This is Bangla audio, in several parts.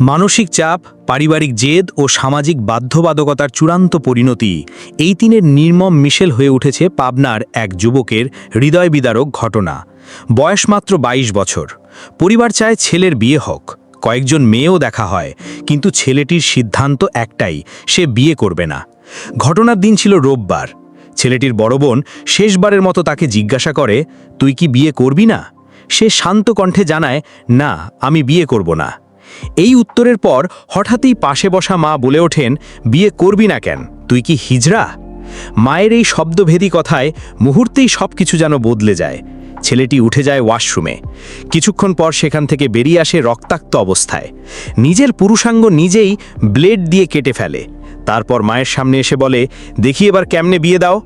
মানসিক চাপ, পারিবারিক জেদ ও সামাজিক বাধ্যবাধকতার চূড়ান্ত পরিণতি এই তিনের নির্মম মিশেল হয়ে উঠেছে পাবনার এক যুবকের হৃদয় বিদারক ঘটনা। বয়স মাত্র ২২ বছর। পরিবার চায় ছেলের বিয়ে হোক। কয়েকজন মেয়েও দেখা হয়, কিন্তু ছেলেটির সিদ্ধান্ত একটাই, সে বিয়ে করবে না। ঘটনার দিন ছিল রোববার। ছেলেটির বড় বোন শেষবারের মতো তাকে জিজ্ঞাসা করে, তুই কি বিয়ে করবি না? সে শান্ত কণ্ঠে জানায়, না, আমি বিয়ে করব না। এই উত্তরের পর হঠাৎই পাশে বসা মা বলে ওঠেন, বিয়ে করবি না কেন? তুই কি হিজড়া? মায়ের এই শব্দভেদী কথায় মুহূর্তেই সব কিছু যেন বদলে যায়। ছেলেটি উঠে যায় ওয়াশরুমে। কিছুক্ষণ পর সেখান থেকে বেরিয়ে আসে রক্তাক্ত অবস্থায়। নিজের পুরুষাঙ্গ নিজেই ব্লেড দিয়ে কেটে ফেলে। তারপর মায়ের সামনে এসে বলে, দেখি এবার কেমনে বিয়ে দাও?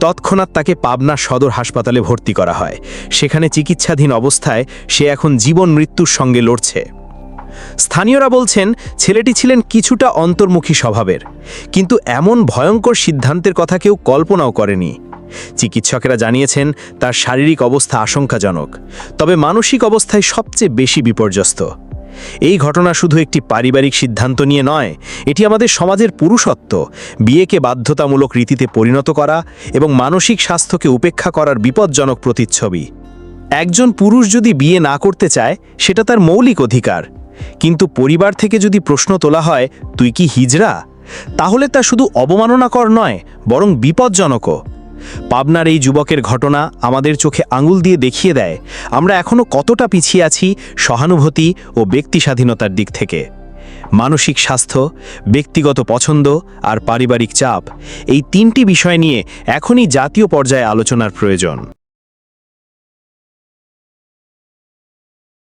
তৎক্ষণাৎ তাকে পাবনা সদর হাসপাতালে ভর্তি করা হয়। সেখানে চিকিৎসাধীন অবস্থায় সে এখন জীবন মৃত্যুর সঙ্গে লড়ছে। স্থানীয়রা বলছেন, ছেলেটি ছিলেন কিছুটা অন্তর্মুখী স্বভাবের। কিন্তু এমন ভয়ঙ্কর সিদ্ধান্তের কথা কেউ কল্পনাও করেনি। চিকিৎসকেরা জানিয়েছেন, তার শারীরিক অবস্থা আশঙ্কাজনক, তবে মানসিক অবস্থায় সবচেয়ে বেশি বিপর্যস্ত। এই ঘটনা শুধু একটি পারিবারিক সিদ্ধান্ত নিয়ে নয়, এটি আমাদের সমাজের পুরুষত্ব, বিয়েকে বাধ্যতামূলক রীতিতে পরিণত করা এবং মানসিক স্বাস্থ্যকে উপেক্ষা করার বিপজ্জনক প্রতিচ্ছবি। একজন পুরুষ যদি বিয়ে না করতে চায়, সেটা তার মৌলিক অধিকার কিন্তু পরিবার থেকে যদি প্রশ্ন তোলা হয়, তুই কি হিজড়া? তাহলে তা শুধু অবমাননাকর নয়, বরং বিপজ্জনকও। পাবনার এই যুবকের ঘটনা আমাদের চোখে আঙুল দিয়ে দেখিয়ে দেয়, আমরা এখনও কতটা পিছিয়ে আছি সহানুভূতি ও ব্যক্তি স্বাধীনতার দিক থেকে। মানসিক স্বাস্থ্য, ব্যক্তিগত পছন্দ আর পারিবারিক চাপ, এই তিনটি বিষয় নিয়ে এখনই জাতীয় পর্যায়ে আলোচনার প্রয়োজন।